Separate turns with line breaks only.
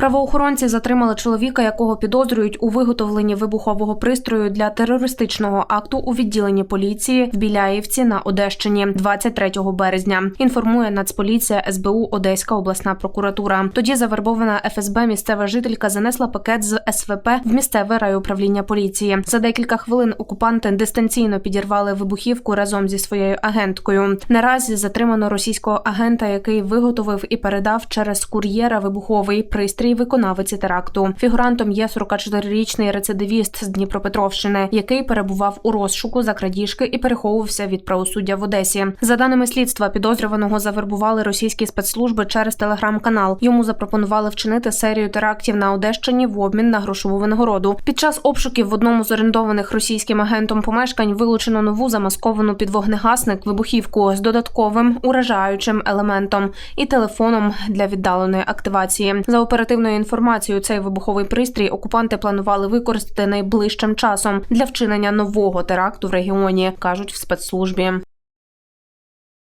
Правоохоронці затримали чоловіка, якого підозрюють у виготовленні вибухового пристрою для терористичного акту у відділенні поліції в Біляївці на Одещині 23 березня. Інформує Нацполіція СБУ Одеська обласна прокуратура. Тоді завербована ФСБ місцева жителька занесла пакет з СВП в місцеве райуправління поліції. За декілька хвилин окупанти дистанційно підірвали вибухівку разом зі своєю агенткою. Наразі затримано російського агента, який виготовив і передав через кур'єра вибуховий пристрій виконавиці теракту. Фігурантом є 44-річний рецидивіст з Дніпропетровщини, який перебував у розшуку за крадіжки і переховувався від правосуддя в Одесі. За даними слідства, підозрюваного завербували російські спецслужби через телеграм-канал. Йому запропонували вчинити серію терактів на Одещині в обмін на грошову винагороду. Під час обшуків в одному з орендованих російським агентом помешкань вилучено нову замасковану під вогнегасник вибухівку з додатковим уражаючим елементом і телефоном для віддаленої активації. За оперативною інформацією, цей вибуховий пристрій окупанти планували використати найближчим часом для вчинення нового теракту в регіоні, кажуть в спецслужбі.